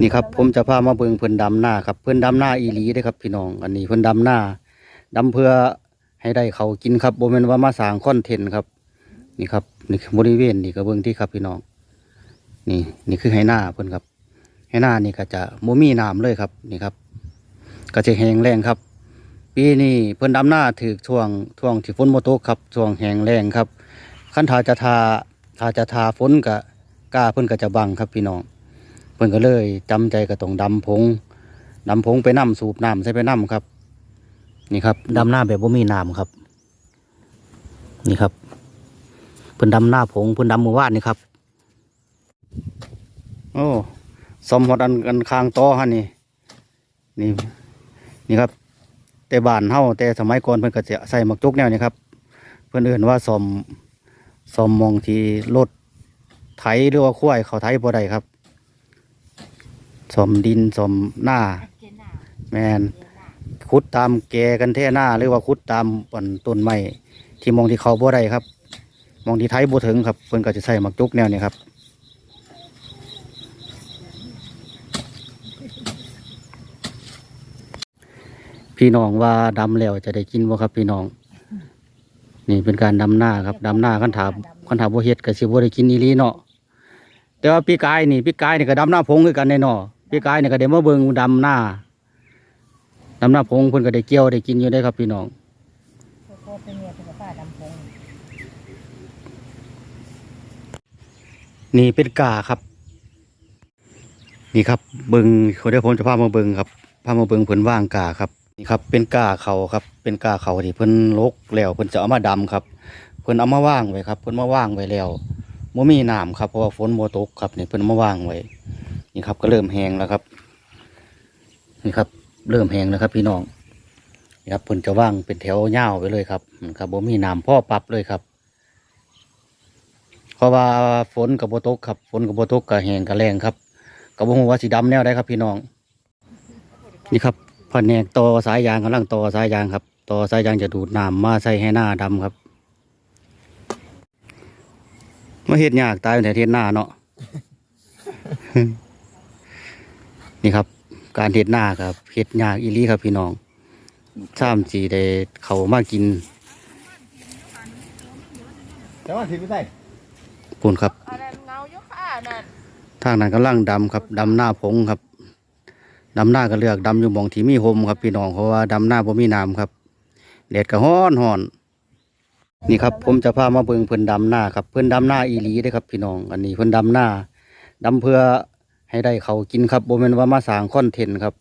นี่ครับผมจะพามาเบิ่งเพิ่นดำหน้าครับเพิ่นดำหน้าอีหลีเด้ครับพี่น้อง อันนี้เพิ่นดำหน้าดำเพื่อให้ได้เขากินครับบ่แม่นว่ามาสางคอนเทนต์ครับ นี่ครับนี่บริเวณนี่ก็เบิ่งที่ครับพี่น้อง นี่นี่คือไหหน้าเพิ่นครับไหหน้านี่ก็จะบ่มีน้ำเลยครับนี่ครับ ก็จะแห้งแล้งครับ ปีนี้เพิ่นดำหน้าถือช่วงช่วงที่ฝนบ่ตกครับช่วงแห้งแล้งครับคันถ้าจะทาถ้าจะทาฝนก็กล้าเพิ่นก็จะบังครับพี่น้อง พิ่นก็เลยจำใจก็ต้องดำผงดำผงไปน้ำสูบน้ำใส่ไปน้ำครับ นี่ครับดำหน้าแบบบ่มีน้ำครับ นี่ครับเพิ่นดำหน้าผงเพิ่นดำมือวาดนี่ครับ โอ้สมหดอันอันคางต่อฮะนี่นี่ นี่ครับ แต่บ้านเฮาแต่สมัยก่อนเพิ่นก็จะใส่หมักจุกแนวนี้ครับ เพิ่นเอื่นว่าสมสมมองที่รถไถหรือว่าควายเขาไถบ่ได้ครับ สมดินสมหน้า แมนขุดตามแกกันแท่หน้าหรือว่าขุดตามปนต้นไม้ที่มองที่เขาบ่ได้ครับ มองที่ไทยบ่ถึงครับเพิ่นก็จะใส่หมักจุกแนวนี้ครับพี่น้องว่าดำแล้วจะได้กินบ่ครับพี่น้อง นี่เป็นการดำหน้าครับดำหน้าคันถามคันถามบ่เฮ็ดก็สิบ่ได้กินอีหลีเนาะแต่ว่าพี่กายนี่พี่กายนี่ก็ดำหน้าพงคือกันแน่เนาะ พี่กายเนี่ยก็ได้มาเบิงดำหน้าดำหน้าพงเพิ่นก็ได้เกี่ยวได้กินอยู่ได้ครับพี่น้องนี่เป็นกาครับ นี่ครับเบิงเขาเดียวผมจะพามาเบิงครับพามาเบิงเพิ่นว่างกาครับนี่ครับ เป็นกาเขาครับ เป็นกาเขาที่เพิ่นลกแล้วเพิ่นจะเอามาดำครับ เพิ่นเอามาว่างไว้ครับ เพิ่นมาว่างไว้แล้วบ่มีน้ำครับเพราะว่าฝนบ่ตกครับนี่เพิ่นมาว่างไว้ นี่ครับก็เริ่มแห้งแล้วครับ นี่ครับ เริ่มแห้งแล้วครับ พี่น้องนี่ครับเพิ่นจะว่างเป็นแถวยาไปเลยครับครับบ่มีน้ำพ่อปรับเลยครับ เพราะว่าฝนกับโบตกครับฝนกับโบตกกับแหงกับแรงครับกับบ่ฮู้ว่าสีดำแนวได้ครับ พี่น้อง นี่ครับแผนกต่อสายยางกำลังต่อสายยางครับ ต่อสายยางจะดูดน้ำมาใส่ให้หน้าดำครับมาเฮ็ดยากตายแต่เฮ็ดหน้าเนาะ นี่ครับ การเฮ็ดหน้าครับเฮ็ดยากอีหลีครับพี่น้องซ้ำจีได้เขามากินแต่ว่าถือไม่ได้ปูนครับอะไรเงาอยู่ค่ะนั่นทางนั้นกำลังดำครับดำหน้าผงครับดำหน้าก็เลือกดำอยู่หมองที่มีหมครับพี่น้องเพราะว่าดำหน้าบ่มีน้ำครับแดดก็ฮ้อนฮ้อนนี่ครับผมจะพามาเบิ่งเพิ่นดำหน้าครับเพิ่นดำหน้าอีหลีเด้อครับพี่น้อง อันนี้เพิ่นดำหน้าดำเพื่อ ให้ได้เขากินครับบ่แม่นว่ามาสร้างคอนเทนต์ครับ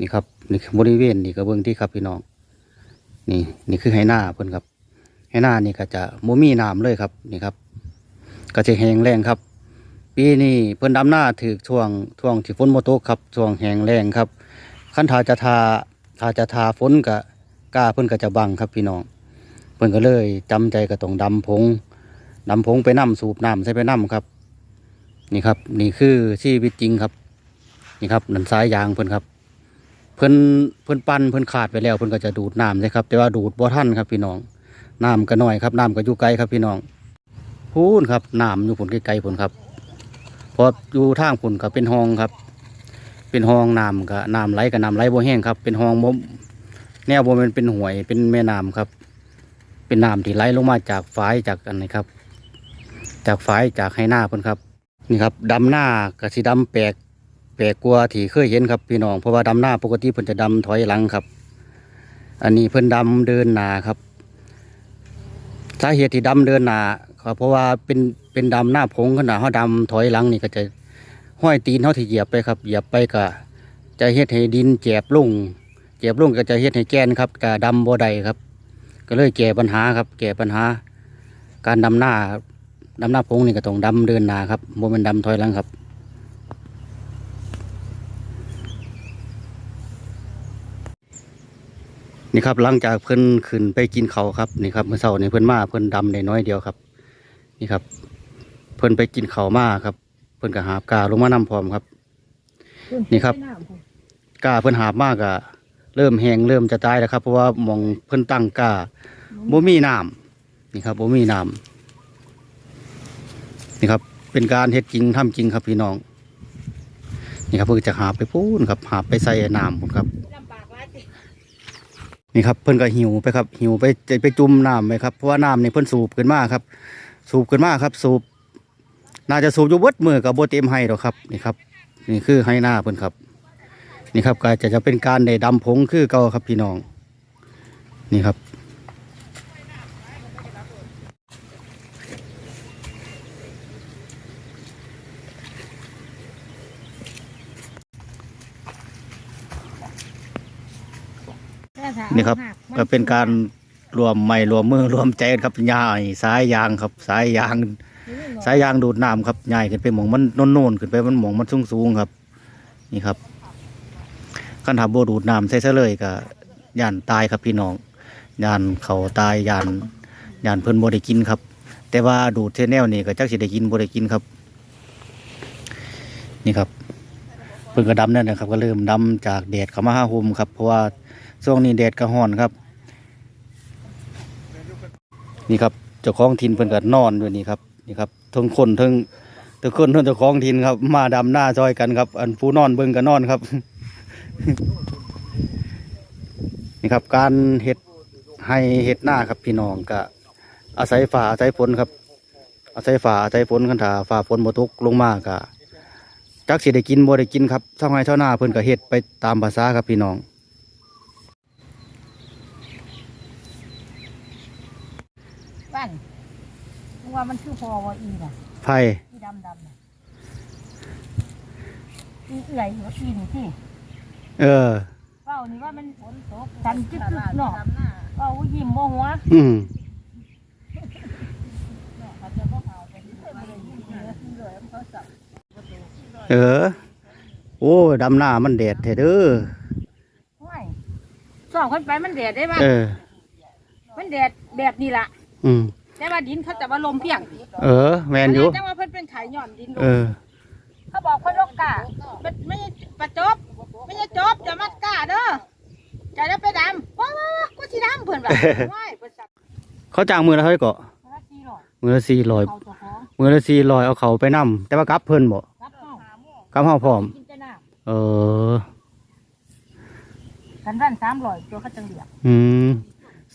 นี่ครับนี่บริเวณนี่ก็เบิ่งที่ครับพี่น้อง นี่นี่คือไหหน้าเพิ่อนครับไหหน้านี่ก็จะบ่มีน้ำเลยครับนี่ครับ ก็จะแห้งแล้งครับ ปีนี้เพิ่อนดำหน้าถือช่วงช่วงที่ฝนบ่ตกครับช่วงแห้งแล้งครับคันถ้าจะทาถ้าจะทาฝนก็กล้าเพิ่อนก็จะบังครับพี่น้อง เพิ่อนก็เลยจำใจก็ต้องดำผงดำผงไปน้ำสูบน้ำใส่ไปน้ำครับ นี่ครับ นี่คือชีวิตจริงครับ นี่ครับนันสายยางเพิ่นครับ เพิ่นเพิ่นปั้นเพิ่นขาดไปแล้วเพิ่นก็จะดูดน้ำใช่ครับ แต่ว่าดูดบ่ทันครับพี่น้องน้ำก็น้อยครับน้ำก็อยู่ไกลครับพี่น้องพูนครับน้ำอยู่ผลไกลๆผลครับพออยู่ทางผลก็เป็นห้องครับ เป็นห้องน้ำก็น้ำไหลกับน้ำไหลบ่แห้งครับ เป็นห้องบ่แนวบ่มันเป็นห่วยเป็นแม่น้ำครับ เป็นน้ำที่ไหลลงมาจากฝายจากอันนี้ครับ จากฝายจากให้หน้าเพิ่นครับ นี่ครับดำหน้ากับสีดำแปลกแปลกกว่าที่เคยเห็นครับพี่น้องเพราะว่าดำหน้าปกติเพิ่นจะดำถอยหลังครับ อันนี้เพิ่นดำเดินหนาครับสาเหตุที่ดำเดินหนาครับเพราะว่าเป็นเป็นดำหน้าพงขนาดเขาดำถอยหลังนี่ก็จะห้อยตีนเขาที่เหยียบไปครับเหยียบไปก็จะเฮ็ดให้ดินแจบลุ่งแจบลุ่งก็จะเฮ็ดให้แกนครับก็ดำบ่ได้ครับ ก็เลยแก้ปัญหาครับ แก้ปัญหา การดำหน้าครับ ดำหน้าพงนี่ก็ต้องดำเดินหนาครับโมเป็นดำถอยหลังครับ นี่ครับหลังจากเพิ่นขึ้นไปกินเขาครับนี่ครับเมื่อเช้านี่เพิ่นมาเพิ่นดำได้น้อยเดียวครับ นี่ครับ เพิ่นไปกินเขามาครับ เพิ่นก็หาบกาลงมานำพร้อมครับ นี่ครับกาเพิ่นหาบมากอะเริ่มแห้งเริ่มจะตายแล้วครับ เพราะว่ามองเพิ่นตั้งกาบ่มีน้ำนี่ครับบ่มีน้ำ นี่ครับเป็นการเฮ็ดจริงทำจริงครับพี่น้องนี่ครับเพิ่นจะหาไปพูนครับหาไปใส่น้ำพุ่นครับนี่ครับเพิ่นก็หิวไปครับหิวไปจะไปจุ่มน้ำไปครับเพราะว่าน้ำนี่เพิ่นสูบขึ้นมาครับ สูบขึ้นมาครับ สูบ น่าจะสูบอยู่เบิดมือกับโบเต็มให้หรอกครับนี่ครับ นี่คือให้หน้าเพิ่นครับ นี่ครับก็จะจะเป็นการได้ดำผงคือเก่าครับพี่น้อง นี่ครับ นี่ครับก็เป็นการรวมไม้รวมมือรวมใจกันครับยายสายยางครับ สายยาง สายยางดูดน้ำครับใหญ่ขึ้นไปหมองมันโน่นๆขึ้นไปมันหมองมันสูงๆครับ นี่ครับคันถาโบดูดน้ำใส่ซะเลยก็ย่านตายครับพี่น้องย่านเขาตายย่านย่านเพิ่นบ่ได้กินครับ แต่ว่าดูดเทแนวนี่ก็จักสิได้กินบ่ได้กินครับ นี่ครับเพิ่นก็ดำนั่นนะครับ ก็เริ่มดำจากแดดเข้ามาหาห่มครับเพราะว่า ช่วงนี้แดดก็ร้อนครับ นี่ครับเจ้าของถิ่นเพิ่นก็นอนด้วยนี่ครับนี่ครับทั้งคนทั้งทั้งคนทั้งเจ้าของถิ่นครับ มาดำหน้าซอยกันครับ อันผู้นอนเบิ่งก็นอนครับ นี่ครับการเห็ดให้เห็ดหน้าครับพี่น้องก็อาศัยฝ่าอาศัยฝนครับ อาศัยฝ่าอาศัยฝนคันถ้าฝ่าฝนบ่ตกลงมาก็จักสิได้กินบ่ได้กินครับชาวไร่ชาวนาเพิ่นก็เฮ็ดไปตามภาษาครับพี่น้อง บ้านมึง ว่ามันคือพอว่าอีน่ะไผ่อีดำดำน่ะอีเอื่อยหัวอีนี่ที่เออ เป้านี่ว่ามันฝนตกกันจึ๊กๆเนาะเป้ายิ้มบ่หัวอืมเขาจะบ่เอาไปที่บ่ได้ยิ้มเลยเลยเขาสับเออ โอ้ดำหน้ามันแดดแท้เด้อห้วยสองคนไปมันแดดได้บ้างเออ มันแดดแบบนี้ล่ะ อืม แต่ว่าดินเขาจะว่าลมเพียงเออ แมนอยู่แต่ว่าเพิ่นเป็นไข่หย่อนดินลเอมอเขาบอกเพิ่นลกกาไม่ไม่ใช่ประจบไม่ใช่จบจะมัดกาเด้อจะได้ไปดำว้าวกูสิดำเพิ่นว่าว้ายเพิ่นสับเขาจ้างมือละเท่าไหร่ก็ละสี่ร้อยมือละสี่ร้อยเขาเจ้าของมือละสี่ร้อยเอาเขาไปนํแต่ว่ากลับเพิ่นบ่รับเข้ากลับเฮาพร้อมกินแต่น้เออำกันวันสามร้อยตัวเขาจังเดียวอืม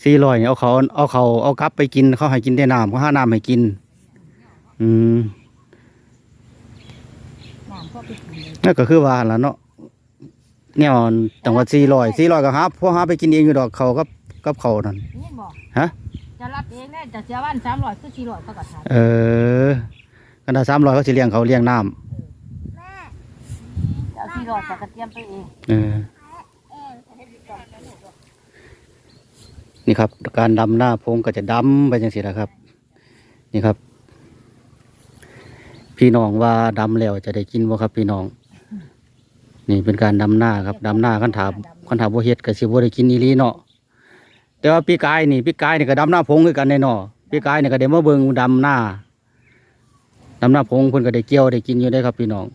สี่ร้อยเนี่ยเอาเขาเอาเขาเอากลับไปกินเขาให้กินแต่น้ำเขาห้าน้ำให้กิน อืมน้ำก็ไปกินเลยนั่นก็คือว่าหั่นล่ะเนาะเนี่ยจังหวัดสี่ร้อยสี่ร้อยก็หาพวกหาไปกินเองอยู่ดอกเขากับกับเขานั่นนี่บอกฮะจะรับเองแน่จะเสียวันสามร้อยคือสี่ร้อยเขาก็ทเออกันถ้าสามร้อยเขาสิเลี้ยงเขาเลี้ยงน้ำจะเอาสี่ร้อยจะกระเทียมไปเองำเออ นี่ครับ การดำหน้าพงก็จะดำไปจังสิละครับ นี่ครับ พี่น้องว่าดำแล้วจะได้กินบ่ครับ พี่น้อง นี่เป็นการดำหน้าครับดำหน้าคันถามคันถามบ่เฮ็ดก็สิบ่ได้กินอีหลีเนาะแต่ว่าพี่กายนี่พี่กายนี่ก็ดำหน้าพงคือกันแน่เนาะพี่กายนี่ก็ได้มาเบิ่งดำหน้าดำหน้าพงเพิ่นก็ได้เกี่ยวได้กินอยู่ได้ครับ พี่น้อง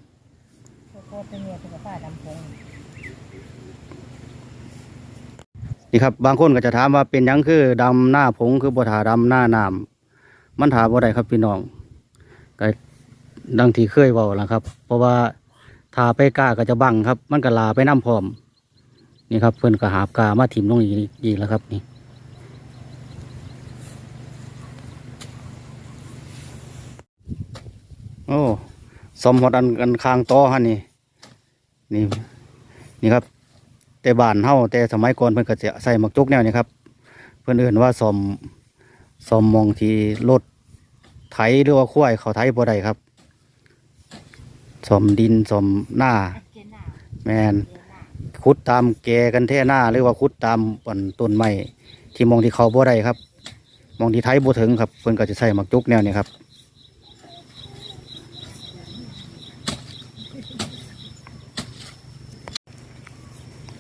โคตรเป็นเมียเป็นผ้าดำพง นี่ครับบางคนก็จะถามว่าเป็นยังคือดำหน้าผงคือบ่ถาดำหน้าน้ำมันถาบ่ได้ครับพี่น้องก็ดังที่เคยเว้าล่ะครับ เพราะว่าถาไปกล้าก็จะบังครับ มันก็ลาไปน้ำพร้อม นี่ครับเพิ่อนก็หาบกามาถิ่มลงอีกอีกแล้วครับนี่โอ้สมหดอันอันคางต่อฮะนี่นี่ นี่ครับ แต่บ้านเฮาแต่สมัยก่อนเพิ่นก็จะใส่หมักจุกแนวนี้ครับ เพิ่นเอื่นว่าซอมซอมมองที่รถไถหรือว่าควายเขาไถบ่ได้ครับซอมดินซอมหน้า แมนขุดตามแกกันแท่หน้าหรือว่าขุดตามปนต้นไม้ที่มองที่เขาบ่ได้ครับ มองที่ไถบ่ถึงครับเพิ่นก็จะใส่หมักจุกแนวนี้ครับ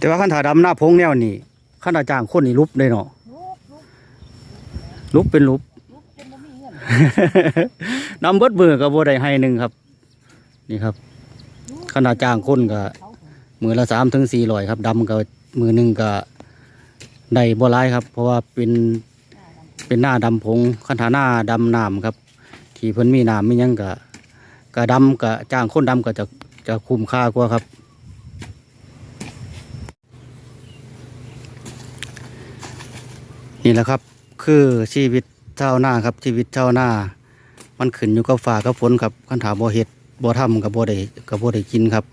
แต่ว่าขั้นถาดำหน้าพงแนวนี้ขั้นอาจ้างคนนี่ลุบเลยเนาะลุบเป็นลุบนบ่มีเงินนำเบิดมือก็บ่ได้ให้หนึ่งครับ นี่ครับขนาดจ้างคนก็เขามือละสามถึงสี่ร้อยครับดำก็มือหนึ่งก็ได้บ่ร้ายครับ เพราะว่าเป็นเป็นหน้าดำผงคันถาหน้าดำน้ำครับ ที่เพิ่นมีน้ำมีหยังก็ก็ดำก็จ้างคนดำก็จะจะคุ้มค่ากว่าครับ นี่แหละครับคือชีวิตเจ้าวนาครับ ชีวิตเจ้าวนามันขึ้นอยู่กับฟ้ากับฝนครับคันถาบ่เฮ็ดบ่ทำกับบ่ได้กับบ่ได้กินครับ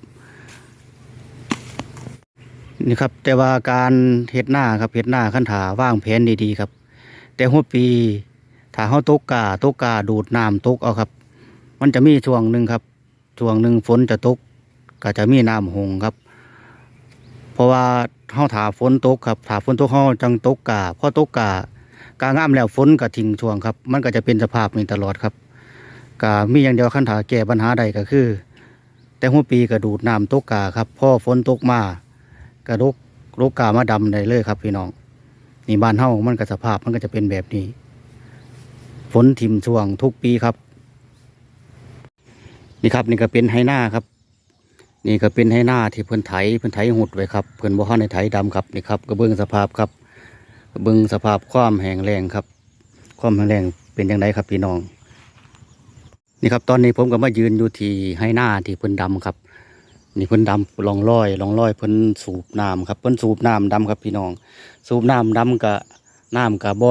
นี่ครับ แต่ว่าการเฮ็ดหน้าครับเฮ็ดหน้าคันถาว่างแผนดีๆครับ แต่หัวปีถ้าเฮาตกกาตกกาดูดน้ำตกเอาครับ มันจะมีช่วงหนึ่งครับช่วงหนึ่งฝนจะตกก็จะมีน้ำหงครับ เพราะว่า เฮาถาฝนตกครับถาฝนตกเฮาจังตกกาพอตกกากางามแล้วฝนก็ทิ้งช่วงครับ มันก็จะเป็นสภาพนี้ตลอดครับก็มีอย่างเดียวคันถาแก้ปัญหาใดก็คือ แต่หัวปีก็ดูดน้ำตกกาครับพ่อฝนตกมาก็ลกลกกามาดำได้เลยครับพี่น้องนี่บ้านเฮามันก็สภาพมันก็จะเป็นแบบนี้ ฝนทิ่มช่วงทุกปีครับ นี่ครับนี่ก็เป็นไฮหน้าครับ นี่ก็เป็นไฮหน้าที่เพิ่นไถเพิ่นไถหุดไว้ครับเพิ่นบ่เข้าในไถดำครับนี่ครับกระเบื้องสภาพครับกระเบื้องสภาพความแห้งแรงครับ ความแห้งแรงเป็นอย่างไรครับพี่น้อง นี่ครับตอนนี้ผมก็มายืนอยู่ที่ไฮหน้าที่เพิ่นดำครับ นี่เพิ่นดำลองลอยลองลอยเพิ่นสูบน้ำครับเพิ่นสูบน้ำดำครับพี่น้อง สูบน้ำดำกะน้ำกะบ่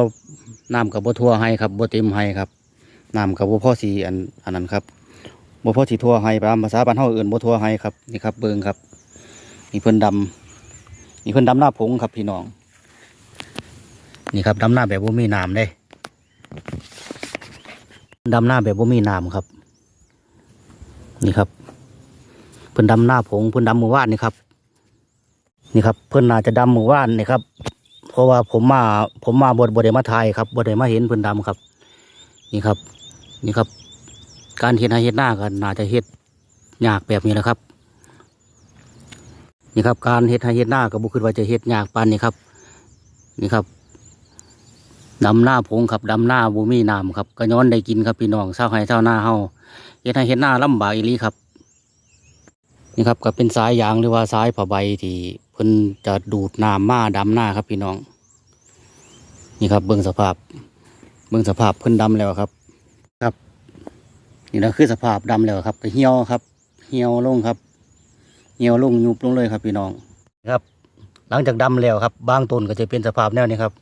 น้ำกะบ่ทั่วให้ครับบ่เต็มให้ครับน้ำกะบ่พ่อสีอันอันนั้นครับ บ่พอสิทั่วให้ตามภาษาบ้านเฮาเอิ้นบ่ทั่วให้ครับนี่ครับเบิ่งครับนี่เพิ่นดำนี่เพิ่นดำหน้าผงครับพี่น้อง นี่ครับดำหน้าแบบบ่มีน้ำเด้ดำหน้าแบบบ่มีน้ำครับ นี่ครับ เพิ่นดำหน้าผงเพิ่นดำเมื่อวานนี่ครับ นี่ครับ เพิ่นน่าจะดำเมื่อวานนี่ครับ เพราะว่าผมมาผมมาบ่บ่ได้มาถ่ายครับบ่ได้มาเห็นเพิ่นดำครับ นี่ครับ นี่ครับ การเฮ็ดให้เฮ็ดหน้ากันน่าจะเฮ็ดยากแบบนี้แหละครับ นี่ครับ การเฮ็ดให้เฮ็ดหน้าก็บ่คิดว่าจะเฮ็ดยากปานนี้ครับ นี่ครับดำหน้าพงครับดำหน้าบ่มีน้ำครับก็ย้อนได้กินครับพี่น้องชาวไร่ชาวนาเฮาเฮ็ดให้เฮ็ดหน้าลำบากอีลีครับ นี่ครับก็เป็นสายยางหรือว่าสายผ้าใบที่เพิ่นจะดูดน้ำมาดำหน้าครับพี่น้อง นี่ครับเบิ่งสภาพเบิ่งสภาพเพิ่นดำแล้วครับ นี่นะคือสภาพดำแล้วครับก็เหี่ยวครับ เหี่ยวลงครับ เหี่ยวลงยุบลงเลยครับพี่น้องครับ หลังจากดำแล้วครับ บางต้นก็จะเป็นสภาพแนวนี้ครับ